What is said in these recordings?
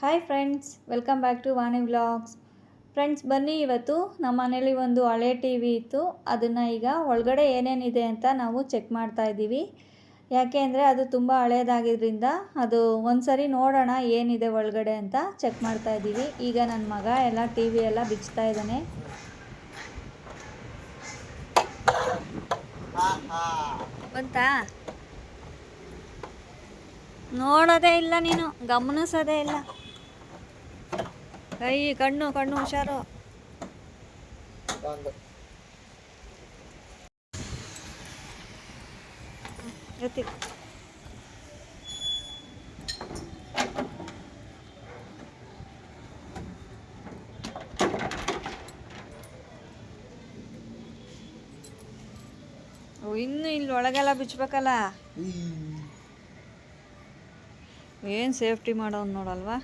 Hi friends welcome back to Vani vlogs friends ಬನ್ನಿ ಇವತ್ತು ನಮ್ಮ ಮನೇಲಿ ಒಂದು ಹಳೆ ಟಿ ವಿ ಇತ್ತು. ಅದನ್ನು ಈಗ ಒಳಗಡೆ ಏನೇನಿದೆ ಅಂತ ನಾವು ಚೆಕ್ ಮಾಡ್ತಾ ಇದ್ದೀವಿ. ಯಾಕೆ ಅಂದರೆ ಅದು ತುಂಬ ಹಳೇದಾಗಿದ್ದರಿಂದ ಅದು ಒಂದ್ಸರಿ ನೋಡೋಣ ಏನಿದೆ ಒಳಗಡೆ ಅಂತ ಚೆಕ್ ಮಾಡ್ತಾ ಇದ್ದೀವಿ. ಈಗ ನನ್ನ ಮಗ ಎಲ್ಲ ಟಿ ವಿ ಎಲ್ಲ ಬಿಚ್ತಾ ಇದ್ದಾನೆ. ಬಂತಾ ನೋಡೋದೇ ಇಲ್ಲ ನೀನು, ಗಮನಿಸೋದೇ ಇಲ್ಲ. ಕೈ ಕಣ್ಣು ಕಣ್ಣು ಹುಷಾರು. ಓ, ಇನ್ನು ಇಲ್ಲಿ ಒಳಗೆಲ್ಲ ಬಿಚ್ಚಬೇಕಲ್ಲ ಏನು ಸೇಫ್ಟಿ ಮಾಡೋನು ನೋಡಲ್ವಾ?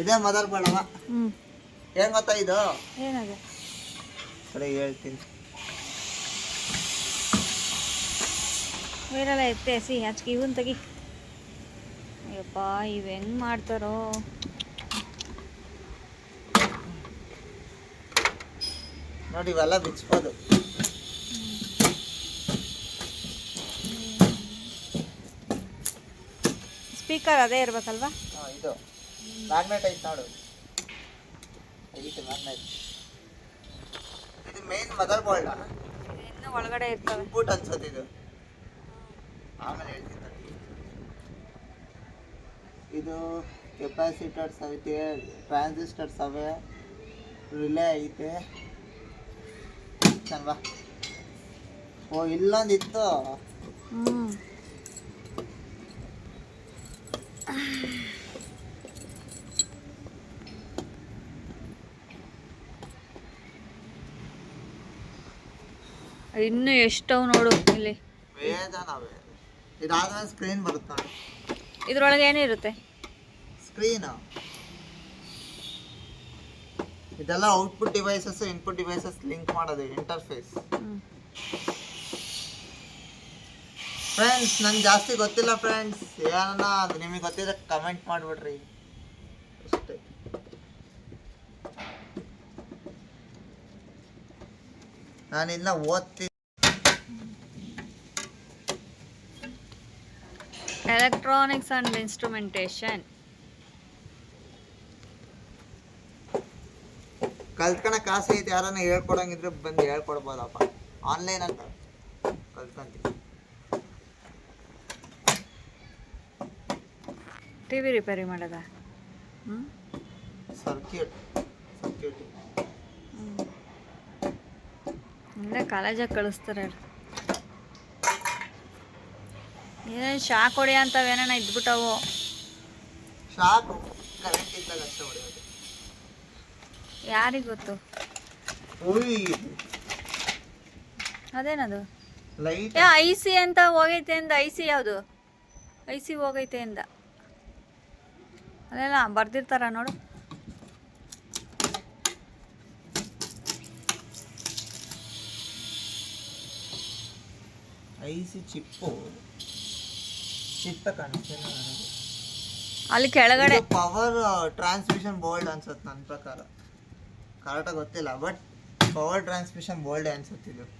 ಇದೇ ಮದರ್ ಬೇಡವ ಹ್ಞೂ ಏನ್ ಗೊತ್ತಾ ಇದು? ಏನದು ಸರಿ ಹೇಳ್ತೀನಿ. ಬೇರೆಲ್ಲ ಎತ್ತೆ ಸಿ ಹಚ್ಕಿ ಇವನ್ ತೆಗಿ. ಅಯ್ಯಪ್ಪ ಇವ್ ಹೆಂಗ್ ಮಾಡ್ತಾರೋ? ನೋಡಿ ಇವೆಲ್ಲ ಬಿಚ್ಬೋದು. ಸ್ಪೀಕರ್ ಅದೇ ಇರ್ಬೇಕಲ್ವಾ? ಹಾ, ಇದು. ಮ್ಯಾಗ್ನೆಟ್ ಐತೆ ನೋಡು. ಐತೆ ಮ್ಯಾಗ್ನೆಟ್ ಇದು ಮೇನ್ ಮದರ್ ಬೋರ್ಡ್ ಇನ್ನು ಒಳಗಡೆ ಇರ್ತವೆ. ಇನ್ಪುಟ್ ಅನ್ಸತ್ತೆ ಇದು. ಆಮೇಲೆ ಹೇಳ್ತೀನಿ ತಡಿ. ಇದು ಕೆಪಾಸಿಟರ್ಸ್ ಐತೆ ಟ್ರಾನ್ಸಿಸ್ಟರ್ಸ್ ಅವೆ ರಿಲೇ ಐತೆ. ಅಲ್ವಾ ಓ ಇಲ್ಲೊಂದಿತ್ತು. ಹ್ಞೂ ಇನ್ನು ಎಷ್ಟವ್ ನೋಡು ಇಲ್ಲಿ. ಇದಾದ್ಮೇಲೆ ಸ್ಕ್ರೀನ್ ಬರುತ್ತೆ? ಇದ್ರೊಳಗೆ ಏನಿರುತ್ತೆ ಸ್ಕ್ರೀನ್ ಇದೆಲ್ಲ output devices input devices link ಮಾಡೋದು ಇಂಟರ್ಫೇಸ್ ಫ್ರೆಂಡ್ಸ್ ನಂಗೆ ಜಾಸ್ತಿ ಗೊತ್ತಿಲ್ಲ ಫ್ರೆಂಡ್ಸ್ ಏನನ್ನ ಅದು ನಿಮಗೆ ಗೊತ್ತಿದ್ರೆ ಕಮೆಂಟ್ ಮಾಡಿಬಿಡ್ರಿ. ಅಷ್ಟೇ. ನಾನಿನ್ನ ಓದ್ತೀನಿ. ಎಲೆಕ್ಟ್ರಾನಿಕ್ಸ್ ಆ್ಯಂಡ್ ಇನ್ಸ್ಟ್ರೂಮೆಂಟೇಷನ್ ಕಲ್ತ್ಕೊಳಕ್ ಆಸೆ ಐತೆ ಯಾರನ್ನ ಹೇಳ್ಕೊಡಂಗಿದ್ರೆ ಬಂದು ಹೇಳ್ಕೊಡ್ಬೋದಪ್ಪ. ಆನ್ಲೈನ್ ಅಂತ. ಕಲ್ತ್ಕೊಂತೀವಿ ಟಿ ವಿ ರಿಪೇರಿ ಮಾಡೋದ? ಹ್ಞೂ ಸರ್ಕ್ಯೂಟ್ ಸರ್ಕ್ಯೂಟ್ ಇಲ್ಲ ಕಾಲೇಜಾಗ ಕಳಿಸ್ತಾರೆ. ಏನೇನು ಶಾಕ್ ಕೊಡಿ ಅಂತವೇನ ಇದ್ಬಿಟ್ಟವು. ಶಾಕ್ ಕರೆಂಟ್ ಇದ್ದಾಗ ಅಷ್ಟೇ ಹೊಡೆಯೋದು. ಯಾರಿಗೆ ಗೊತ್ತು? ಅದೇನದು? ಲೈಟ್. ಏ ಐ ಸಿ ಅಂತ ಹೋಗೈತೆ ಅಂದ ಐ ಸಿ ಯಾವುದು? ಐ ಸಿ ಹೋಗೈತೆ ಅಂದ. ಅದೆಲ್ಲ ಬರ್ದಿರ್ತಾರ ನೋಡು. ಐ ಸಿ ಚಿಪ್ಪು. ಕಾಣಿಸ್ತಿಲ್ಲ ನನಗೆ ಅಲ್ಲಿ ಕೆಳಗಡೆ. ಪವರ್ ಟ್ರಾನ್ಸ್ಮಿಷನ್ ಬೋಲ್ಡ್ ಅನ್ಸುತ್ತೆ ನನ್ನ ಪ್ರಕಾರ. ಕರೆಕ್ಟಾಗಿ ಗೊತ್ತಿಲ್ಲ ಬಟ್ ಪವರ್ ಟ್ರಾನ್ಸ್ಮಿಷನ್ ಬೋಲ್ಡ್ ಅನ್ಸುತ್ತಿದ್ದು ಇದು.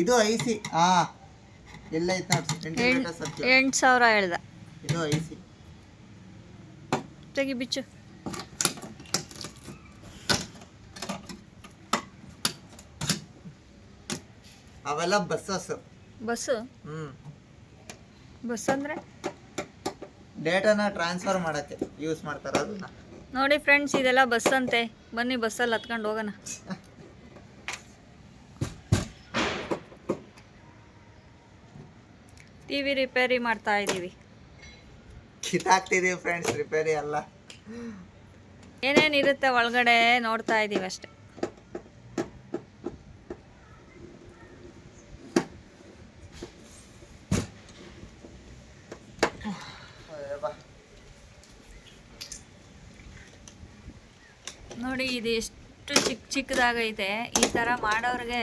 ಇದು ಐ ಸಿ ಹಾ ಎಲ್ಲ ಐತೆ ನೋಡಿ ಎಂಟು ಸಾವಿರ ಹೇಳ್ದ. ಇದು ಐ ಸಿ ತೆಗಿ ಬಿಚ್ಚು. ಅವೆಲ್ಲ ಬಸ್ಸಸ್. ಹ್ಮ್. ಬಸ್ ಅಂದ್ರೆ? ಡೇಟಾನ ಟ್ರಾನ್ಸ್ಫರ್ ಮಾಡಕ್ಕೆ ಯೂಸ್ ಮಾಡ್ತಾರೆ ಅದನ್ನ. ನೋಡಿ ಫ್ರೆಂಡ್ಸ್ ಇದೆಲ್ಲ ಬಸ್ ಅಂತೆ ಬನ್ನಿ ಬಸ್ಸಲ್ಲಿ ಹತ್ಕೊಂಡು ಹೋಗೋಣ. ಟಿವಿ ರಿಪೇರಿ ಮಾಡ್ತಾ ಇದ್ದೀವಿ. ಕಿತ್ತಾಕ್ತಿದೀವಿ ಫ್ರೆಂಡ್ಸ್ ರಿಪೇರಿ ಎಲ್ಲ. ಏನೇನಿರುತ್ತೆ ಒಳಗಡೆ ನೋಡ್ತಾ ಇದ್ದೀವಿ ಅಷ್ಟೆ ನೋಡಿ ಇದು ಎಷ್ಟು ಚಿಕ್ಕ ಚಿಕ್ಕದಾಗೈತೆ ಈ ತರ ಮಾಡೋರಿಗೆ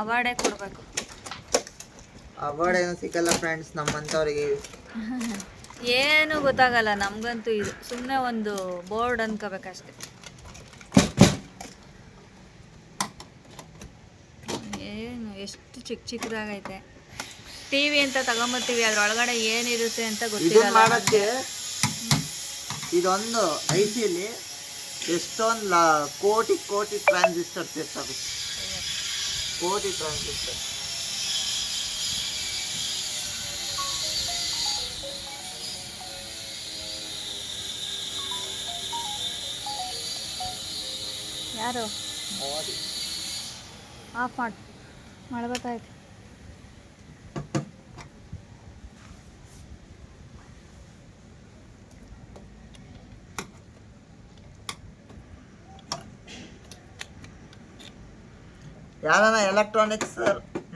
ಅವಾರ್ಡೇ ಕೊಡಬೇಕು. ಅವಾರ್ಡ್ ಏನು ಸಿಕ್ಕಲ್ಲ ಫ್ರೆಂಡ್ಸ್ ನಮ್ಮಂಥವ್ರಿಗೆ. ಏನು ಗೊತ್ತಾಗಲ್ಲ ನಮಗಂತೂ ಇದು ಸುಮ್ಮನೆ ಒಂದು ಬೋರ್ಡ್ ಅನ್ಕೋಬೇಕಷ್ಟೆ. ಏನು ಎಷ್ಟು ಚಿಕ್ಕ ಚಿಕ್ಕದಾಗೈತೆ. ಟಿ ವಿ ಅಂತ ತಗೊಂಬರ್ತೀವಿ ಅದ್ರೊಳಗಡೆ ಏನಿರುತ್ತೆ ಅಂತ ಗೊತ್ತಿಲ್ಲ ಇದೊಂದು ಐಸಿಯಲ್ಲಿ ಎಷ್ಟೊಂದು ಲಾ ಕೋಟಿ ಕೋಟಿ ಟ್ರಾನ್ಸಿಸ್ಟರ್ಸ್ ಇರ್ತವೆ ಕೋಟಿ ಟ್ರಾನ್ಸಿಸ್ಟರ್ ಯಾರು ಮೋದಿ ಆಫ್ ಮಾಡಿ ಮಳೆ ಯಾರನ ಎಲೆಕ್ಟ್ರಾನಿಕ್ಸ್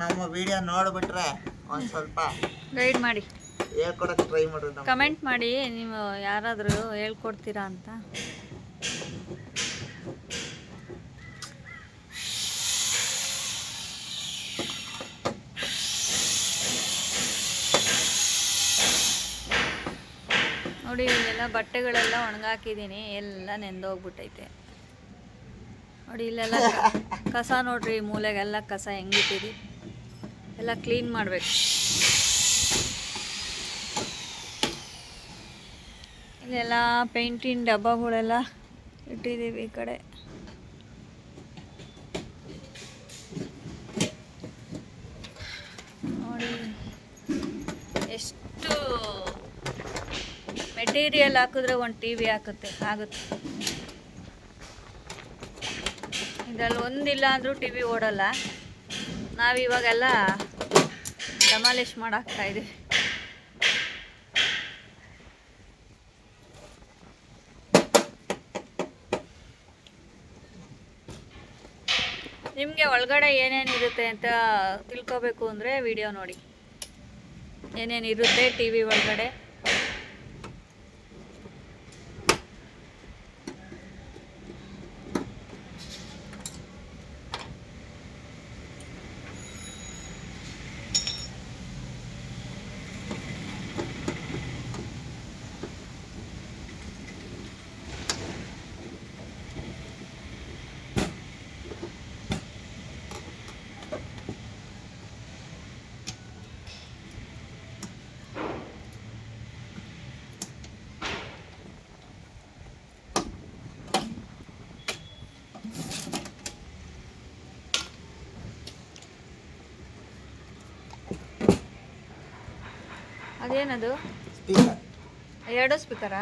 ನಮ್ಮ ವಿಡಿಯೋ ನೋಡ್ಬಿಟ್ರೆ ಒಂದು ಸ್ವಲ್ಪ ಗೈಡ್ ಮಾಡಿ. ಹೇಳ್ಕೊಡಕ್ಕೆ ಟ್ರೈ ಮಾಡ್ರಿ ಕಮೆಂಟ್ ಮಾಡಿ ನೀವು ಯಾರಾದರೂ ಹೇಳ್ಕೊಡ್ತೀರಾ ಅಂತ. ನೋಡಿ ಇಲ್ಲೆಲ್ಲ ಬಟ್ಟೆಗಳೆಲ್ಲ ಒಣಗಾಕಿದ್ದೀನಿ ಎಲ್ಲ ನೆಂದೋಗ್ಬಿಟ್ಟೈತೆ. ನೋಡಿ, ಇಲ್ಲೆಲ್ಲ ಕಸ ನೋಡ್ರಿ ಮೂಲೆಗೆಲ್ಲ ಕಸ ಹೆಂಗಿಟ್ಟಿರಿ ಎಲ್ಲ ಕ್ಲೀನ್ ಮಾಡಬೇಕು. ಇಲ್ಲೆಲ್ಲ ಪೇಂಟಿನ ಡಬ್ಬಗಳೆಲ್ಲ ಇಟ್ಟಿದ್ದೀವಿ ಈ ಕಡೆ. ನೋಡಿ, ಎಷ್ಟು ಮೆಟೀರಿಯಲ್ ಹಾಕಿದ್ರೆ ಒಂದು ಟಿ ವಿ ಹಾಕುತ್ತೆ, ಆಗುತ್ತೆ. ಇದರಲ್ಲಿ ಒಂದಿಲ್ಲ ಅಂದರೂ ಟಿ ವಿ ಓಡಲ್ಲ. ನಾವಿವಾಗೆಲ್ಲ ಡಮಾಲಿಷ್ ಮಾಡಾಕ್ತಾ ಇದ್ದೀವಿ. ನಿಮಗೆ ಒಳಗಡೆ ಏನೇನಿರುತ್ತೆ ಅಂತ ತಿಳ್ಕೊಬೇಕು ಅಂದರೆ ವಿಡಿಯೋ ನೋಡಿ. ಏನೇನಿರುತ್ತೆ ಟಿ ವಿ ಒಳಗಡೆ? ಅದೇನದು? ಸ್ಪೀಕರ್ ಎರಡು ಸ್ಪೀಕರಾ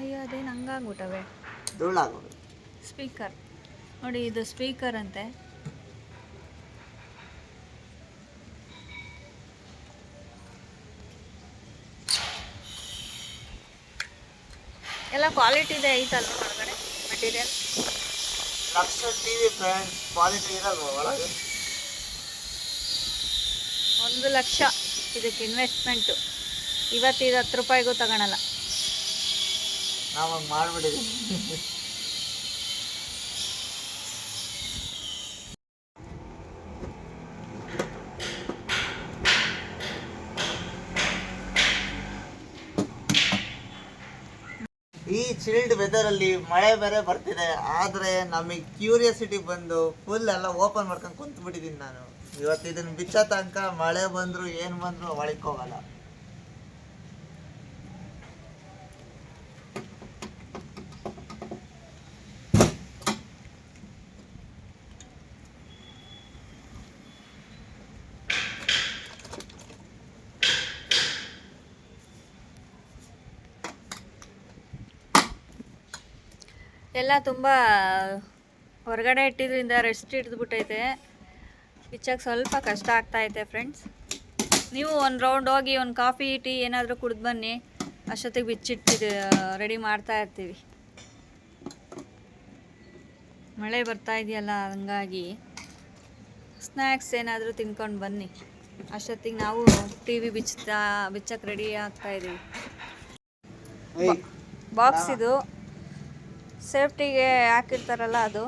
ಅಯ್ಯೋ ಅದೇನು ಹಂಗಾಗ್ಬಿಟ್ಟವೆ? ಧೂಳಾಗೋದು. ಸ್ಪೀಕರ್ ನೋಡಿ ಇದು ಸ್ಪೀಕರ್ ಅಂತೆ. ಎಲ್ಲ ಕ್ವಾಲಿಟಿ ಇದೆ ಐತಲ್ವ ಒಳಗಡೆ material lakh T V friends quality ಇರಲ್ವ ಒಳಗೆ. ಒಂದು ಲಕ್ಷ ಇದಕ್ಕೆ ಇನ್ವೆಸ್ಟ್ಮೆಂಟು ಇವತ್ತು ಇದು ಹತ್ತು ರೂಪಾಯಿಗೂ ತಗೊಳಲ್ಲ. ನಾವು ಹಂಗೆ ಈ ಚಿಲ್ಡ್ ವೆದರಲ್ಲಿ ಮಳೆ ಬೇರೆ ಬರ್ತಿದೆ, ಆದರೆ ನಮಗೆ ಕ್ಯೂರಿಯಾಸಿಟಿ ಬಂದು ಫುಲ್ ಎಲ್ಲ ಓಪನ್ ಮಾಡ್ಕೊಂಡು ಕುಂತ್ಬಿಟ್ಟಿದ್ದೀನಿ ನಾನು. ಇವತ್ತು ಇದನ್ನು ಬಿಚ್ಚೋ ತನಕ ಮಳೆ ಬಂದ್ರು, ಏನು ಬಂದ್ರು ಒಳಕ್ಕೆ ಹೋಗಲ್ಲ. ಎಲ್ಲ ತುಂಬ ಹೊರಗಡೆ ಇಟ್ಟಿದ್ರಿಂದ ರೆಸ್ಟ್ ಹಿಡಿದ್ಬಿಟ್ಟೈತೆ. ಬಿಚ್ಚಕ್ಕೆ ಸ್ವಲ್ಪ ಕಷ್ಟ ಆಗ್ತಾಯಿದೆ ಫ್ರೆಂಡ್ಸ್ ನೀವು ಒಂದು ರೌಂಡ್ ಹೋಗಿ ಒಂದು ಕಾಫಿ ಟೀ ಏನಾದರೂ ಕುಡ್ದು ಬನ್ನಿ. ಅಷ್ಟೊತ್ತಿಗೆ ಬಿಚ್ಚಿಟ್ಟಿದ್ದು ರೆಡಿ ಮಾಡ್ತಾ ಇರ್ತೀವಿ. ಮಳೆ ಬರ್ತಾ ಇದೆಯಲ್ಲ ಹಂಗಾಗಿ ಸ್ನ್ಯಾಕ್ಸ್ ಏನಾದರೂ ತಿನ್ಕೊಂಡು ಬನ್ನಿ. ಅಷ್ಟೊತ್ತಿಗೆ ನಾವು ಟಿ ವಿ ಬಿಚ್ಚಾ ಬಿಚ್ಚಕ್ಕೆ ರೆಡಿ ಆಗ್ತಾ ಇದ್ದೀವಿ ಬಾಕ್ಸ್ ಇದು. ಸೇಫ್ಟಿಗೆ ಹಾಕಿರ್ತಾರಲ್ಲ ಅದು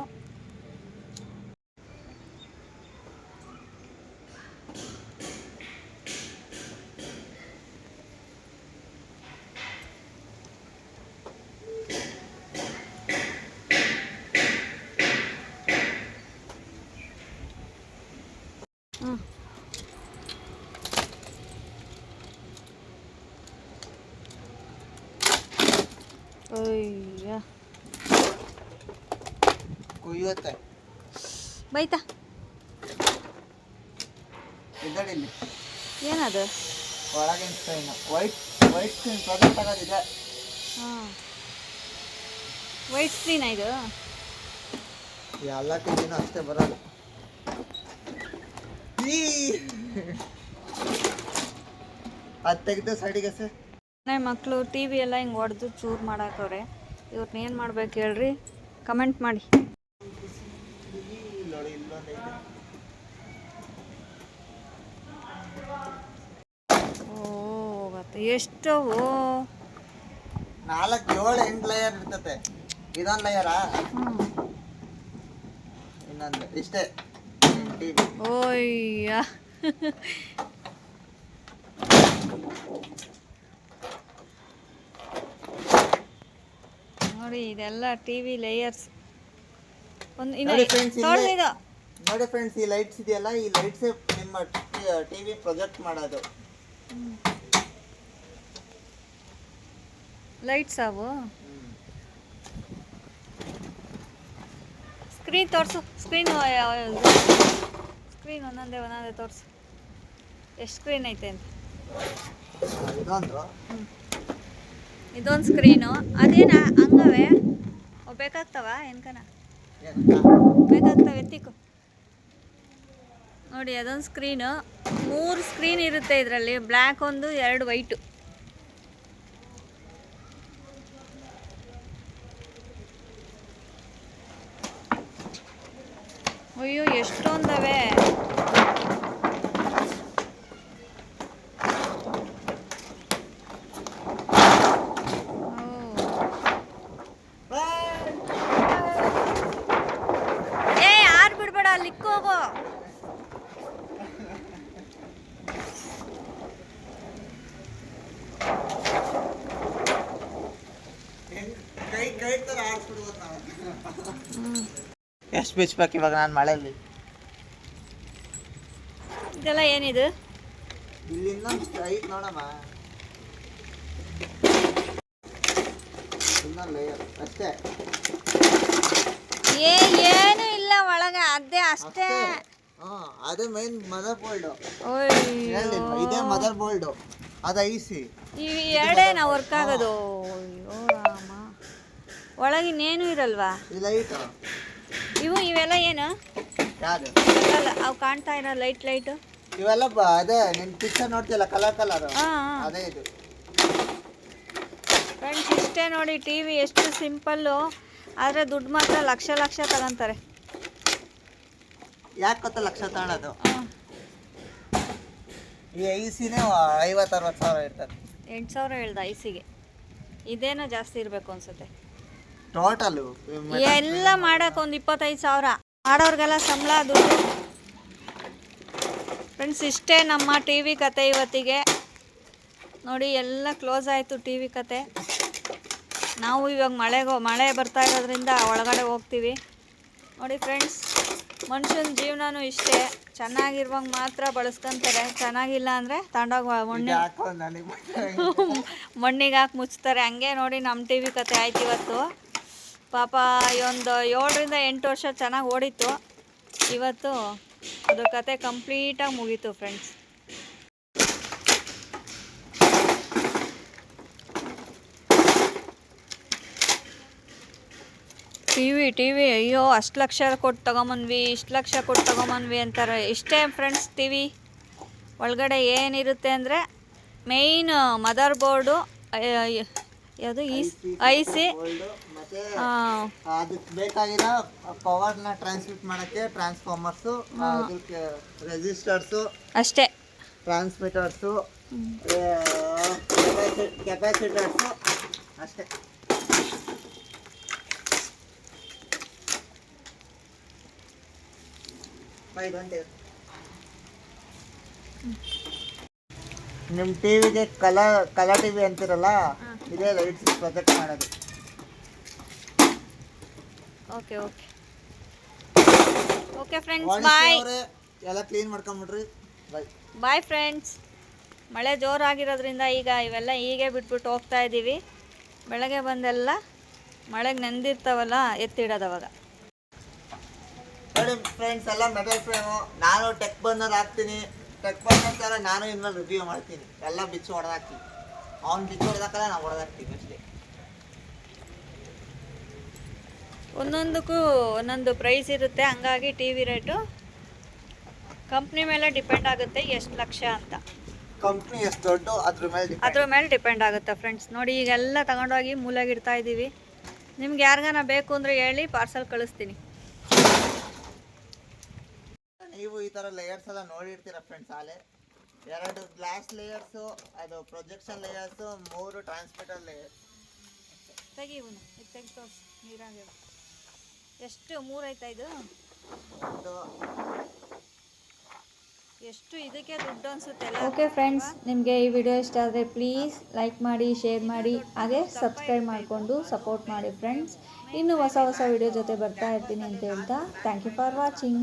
Oh, yeah. ಕುಯ್ಯುತ್ತೆ. ಬೈತಾ. ಇದ್ದಾಳೆ ಇಲ್ಲಿ ಏನದು? ಒಳಗಿನ stain. White white screen product ಆಗೋದಿದೆ ಹಾಂ. ವೈಟ್ ಸ್ಕ್ರೀನಾ ಇದು? ಎಲ್ಲ ಟಿವಿನೂ ಅಷ್ಟೇ ಬರಲ್ಲ. ಅದು ತೆಗೆದ ಸೈಡಿಗೆ ಸರ್ ಮಕ್ಕಳು ಟಿ ವಿ ಎಲ್ಲ ಹಿಂಗೆ ಹೊಡೆದು ಚೂರು ಮಾಡಾಕವ್ರೆ. ಇವ್ರನ್ನ ಏನು ಮಾಡ್ಬೇಕು ಹೇಳ್ರಿ? ಕಮೆಂಟ್ ಮಾಡಿ. ಓ ಎಷ್ಟವು? ನಾಲ್ಕು ಏಳು ಎಂಟು ಲೇಯರ್ ಇರ್ತತೆ. ಇದೊಂದು ಲೇಯರಾ ಇನ್ನೊಂದು ಇಷ್ಟೇ. ಓಯ್ಯ. ನೋಡಿ ಇದೆಲ್ಲ ಟಿವಿ ಲೇಯರ್ಸ್ ಒಂದು ಇನ್ನು ನೋಡಿ ಫ್ರೆಂಡ್ಸ್ ಈ ಲೈಟ್ಸ್ ಇದೆಯಲ್ಲ ಈ ಲೈಟ್ಸ್ ನಿಮ್ಮ ಟಿವಿ ಪ್ರೊಜೆಕ್ಟ್ ಮಾಡೋದು. ಲೈಟ್ಸ್ ಅವು? ಸ್ಕ್ರೀನ್ ತೋರಿಸು. ಸ್ಕ್ರೀನ್ ಸ್ಕ್ರೀನ್ ಒಂದೊಂದೇ ಒಂದೊಂದೇ ತೋರಿಸು. ಎಷ್ಟು ಸ್ಕ್ರೀನ್ ಐತೆ ಅಂತ. ಇದೊಂದು? ಇದೊಂದು ಸ್ಕ್ರೀನು ಅದೇನ ಹಂಗವೆ? ಬೇಕಾಗ್ತವ ಏನ್ಕನ? ಬೇಕಾಗ್ತವೆ ಎತ್ತಿಕು. ನೋಡಿ ಅದೊಂದು ಸ್ಕ್ರೀನು ಮೂರು ಸ್ಕ್ರೀನ್ ಇರುತ್ತೆ ಇದರಲ್ಲಿ. ಬ್ಲ್ಯಾಕ್ ಒಂದು ಎರಡು ವೈಟು ಅಯ್ಯೋ ಎಷ್ಟೊಂದವೆ ಓ. ಏ ಯಾರು ಬಿಡ್ಬೇಡ ಅಲ್ಲಿಕ್ಕೆ ಹೋಗು ಹೆಂಗ್ ಕೈ ಕೈ ಥರ ಆಡ್ಸ್ಬಿಡ್ಬೋದು ನಾವು ಎಷ್ಟು ಬಿಚ್ಬೇಕು ಇವಾಗ ನಾನು ಮಳೆಯಲ್ಲಿ. ಇದೆಲ್ಲ ಏನಿದು? ಇಲ್ಲಿಂದ ಐತ್ ನೋಡಮ್ಮ. ಇನ್ನೊಂದು ಲೇಯರ್ ಅಷ್ಟೇ. ಏ ಏನು ಇಲ್ಲ ಒಳಗ ಅದೇ ಅಷ್ಟೇ. ಹಾ ಅದೇ ಮೈನ್ ಮದರ್ ಬೋಲ್ಡು ಅಯ್ಯೋ. ಇದೇ ಮದರ್ ಬೋಲ್ಡು ಅದು ಐಸಿ. ಈ ಎರಡೇ ನಾವು ವರ್ಕ್ ಆಗೋದು? ಅಯ್ಯೋ ರಾಮ. ಒಳಗಿನ್ನೇನು ಇರಲ್ವಾ? ಈ ಲೈಟು ಇವು ಇವೆಲ್ಲ ಏನು? ಯಾವುದು? ಅಲ್ಲ ಅವು ಕಾಣ್ತಾ ಇರೋ ಲೈಟ್ ಲೈಟ್ ಇವೆಲ್ಲ ಬ- ಅದೇ ನಿನ್ ಪಿಕ್ಚರ್ ನೋಡ್ತಿಲ್ಲ ಕಲರ್ ಕಲರ್ ಹಾಂ ಅದೇ ಇದು. ಫ್ರೆಂಡ್ಸ್ ಇಷ್ಟೇ ನೋಡಿ ಟಿ ವಿ ಎಷ್ಟು ಸಿಂಪಲ್ಲು ಆದರೆ ದುಡ್ಡು ಮಾತ್ರ ಲಕ್ಷ ಲಕ್ಷ ತಗೊಂತಾರೆ. ಯಾಕೆ ಗೊತ್ತಾ ಲಕ್ಷ ತಗೊಳ್ಳೋದು ಈ ಈ ಐಸಿನೇ ಐವತ್ತು ಅರವತ್ತು ಸಾವಿರ ಇರ್ತದೆ. ಎಂಟು ಸಾವಿರ ಹೇಳ್ದ ಐಸಿಗೆ. ಇದೇನೋ ಜಾಸ್ತಿ ಇರಬೇಕು ಅನ್ಸುತ್ತೆ. ಟೋಟಲು ಎಲ್ಲ ಮಾಡೋಕೆ ಒಂದು ಇಪ್ಪತ್ತೈದು ಸಾವಿರ. ಮಾಡೋರ್ಗೆಲ್ಲ ಸಂಬಳ ದುಡ್ಡು ಫ್ರೆಂಡ್ಸ್ ಇಷ್ಟೇ ನಮ್ಮ ಟಿ ವಿ ಕತೆ ಇವತ್ತಿಗೆ. ನೋಡಿ ಎಲ್ಲ ಕ್ಲೋಸ್ ಆಯಿತು ಟಿ ವಿ ಕತೆ. ನಾವು ಇವಾಗ ಮಳೆಗೋ ಮಳೆ ಬರ್ತಾ ಇರೋದ್ರಿಂದ ಒಳಗಡೆ ಹೋಗ್ತೀವಿ. ನೋಡಿ ಫ್ರೆಂಡ್ಸ್ ಮನುಷ್ಯನ ಜೀವನನೂ ಇಷ್ಟೇ. ಚೆನ್ನಾಗಿರುವಾಗ ಮಾತ್ರ ಬಳಸ್ಕೊಂತಾರೆ. ಚೆನ್ನಾಗಿಲ್ಲ ಅಂದರೆ ತಂಡೋಗ ಮಣ್ಣಿ ಮಣ್ಣಿಗೆ ಹಾಕಿ ಮುಚ್ತಾರೆ. ಹಂಗೆ ನೋಡಿ ನಮ್ಮ ಟಿ ವಿ ಕತೆ ಆಯ್ತು ಇವತ್ತು. ಪಾಪ ಈ ಒಂದು ಏಳರಿಂದ ಎಂಟು ವರ್ಷ ಚೆನ್ನಾಗಿ ಓಡಿತ್ತು. ಇವತ್ತು ಅದು ಕತೆ ಕಂಪ್ಲೀಟಾಗಿ ಮುಗೀತು friends. T V T V ಅಯ್ಯೋ, ಅಷ್ಟು ಲಕ್ಷ ಕೊಟ್ಟು ತೊಗೊಂಬಂದ್ವಿ, ಇಷ್ಟು ಲಕ್ಷ ಕೊಟ್ಟು ತಗೊಂಬಂದ್ವಿ ಅಂತಾರೆ. ಇಷ್ಟೇ ಫ್ರೆಂಡ್ಸ್ ಟಿ ವಿ ಒಳಗಡೆ ಏನಿರುತ್ತೆ ಅಂದರೆ ಮೇಯ್ನ್ ಮದರ್ ಬೋರ್ಡು ಯಾವುದು? ಈ ಐ ಸಿ. ಅದಕ್ಕೆ ಬೇಕಾಗಿರೋ ಪವರ್ನ ಟ್ರಾನ್ಸ್ಮಿಟ್ ಮಾಡೋಕ್ಕೆ ಟ್ರಾನ್ಸ್ಫಾರ್ಮರ್ಸು ಅದಕ್ಕೆ ರೆಸಿಸ್ಟರ್ಸು ಅಷ್ಟೇ. ಟ್ರಾನ್ಸ್ಮಿಟರ್ಸು ಕೆಪಾಸಿಟರ್ಸು ಅಷ್ಟೇ. ನಿಮ್ಮ ಟಿವಿಗೆ ಕಲರ್ ಕಲರ್ ಟಿವಿ ಅಂತಿರಲ್ಲ ಇದೇ ಲೈಟ್ಸ್ ಪ್ರೊಜೆಕ್ಟ್ ಮಾಡೋದು. Okay okay. Okay friends bye ಎಲ್ಲ ಕ್ಲೀನ್ ಮಾಡ್ಕೊಂಬಿಡ್ರಿ. ಬಾಯ್ ಬಾಯ್ ಫ್ರೆಂಡ್ಸ್ ಮಳೆ ಜೋರಾಗಿರೋದ್ರಿಂದ ಈಗ ಇವೆಲ್ಲ ಹೀಗೆ ಬಿಟ್ಬಿಟ್ಟು ಹೋಗ್ತಾ ಇದ್ದೀವಿ. ಬೆಳಗ್ಗೆ ಬಂದೆಲ್ಲ ಮಳೆಗೆ ನೆಂದಿರ್ತಾವಲ್ಲ ಎತ್ತಿಡೋದು ಅವಾಗ. ನೋಡಿ ಫ್ರೆಂಡ್ಸ್ ಎಲ್ಲ ಮೆಟಲ್ ಫ್ರೇಮು ನಾನು ಟೆಕ್ ಬಂದರ್ ಹಾಕ್ತೀನಿ. ಟೆಕ್ ಥರ ನಾನು ಇನ್ಮೇಲೆ ರಿವ್ಯೂ ಮಾಡ್ತೀನಿ. ಎಲ್ಲ ಬಿಚ್ಚು ಹೊಡೆದಾಕ್ತೀನಿ. ಅವ್ನು ಬಿಚ್ಚು ಹೊಡೆದಾಕಲ್ಲ ನಾವು ಹೊಡೆದಾಕ್ತೀನಿ ಅಷ್ಟೇ. ಒಂದೊಂದಕ್ಕೂ ಒಂದೊಂದು ಪ್ರೈಸ್ ಇರುತ್ತೆ. ಹಂಗಾಗಿ ಟಿ ವಿ ರೇಟು ಕಂಪ್ನಿ ಮೇಲೆ ಡಿಪೆಂಡ್ ಆಗುತ್ತೆ ಎಷ್ಟು ಲಕ್ಷ ಅಂತ. ಕಂಪ್ನಿ ಎಷ್ಟು ದೊಡ್ಡ ಅದ್ರ ಮೇಲೆ. ಅದ್ರ ಮೇಲೆ ಡಿಪೆಂಡ್ ಆಗುತ್ತೆ ಫ್ರೆಂಡ್ಸ್ ನೋಡಿ ಈಗೆಲ್ಲ ತಗೊಂಡೋಗಿ ಮೂಲೆಗೆ ಇಡ್ತಾ ಇದ್ದೀವಿ ನಿಮ್ಗೆ ಯಾರಿಗಾನ ಬೇಕು ಅಂದರೆ ಹೇಳಿ ಪಾರ್ಸಲ್ ಕಳಿಸ್ತೀನಿ. ನೀವು ಈ ಥರ ಲೇಯರ್ಸ್ ಎಲ್ಲ ನೋಡಿರ್ತೀರ ಫ್ರೆಂಡ್ಸ್ ಆಲೆ? ಎರಡು ಗ್ಲಾಸ್ ಲೇಯರ್ಸು ಅದು ಪ್ರೊಜೆಕ್ಷನ್ ಲೇಯರ್ಸು ಮೂರು ಟ್ರಾನ್ಸ್ಮಿಟರ್ ಲೇಯರ್ಸ್ ತೆಗಿ ಇವನು ಇದು ತೆಗಿ ತೋರಿಸಿ. ನೀರಾಗೆ. ಎಷ್ಟು? ಮೂರೈತಾ ಇದು? ಎಷ್ಟು? ಇದಕ್ಕೆ ದುಡ್ಡು ಅನ್ಸುತ್ತೆ ಓಕೆ ಫ್ರೆಂಡ್ಸ್ ನಿಮಗೆ ಈ ವಿಡಿಯೋ ಇಷ್ಟ ಆದರೆ ಪ್ಲೀಸ್ ಲೈಕ್ ಮಾಡಿ ಶೇರ್ ಮಾಡಿ ಹಾಗೆ ಸಬ್ಸ್ಕ್ರೈಬ್ ಮಾಡಿಕೊಂಡು ಸಪೋರ್ಟ್ ಮಾಡಿ ಫ್ರೆಂಡ್ಸ್ ಇನ್ನು ಹೊಸ ಹೊಸ ವಿಡಿಯೋ ಜೊತೆ ಬರ್ತಾ ಇರ್ತೀನಿ ಅಂತ ಹೇಳ್ತಾ ಥ್ಯಾಂಕ್ ಯು ಫಾರ್ ವಾಚಿಂಗ್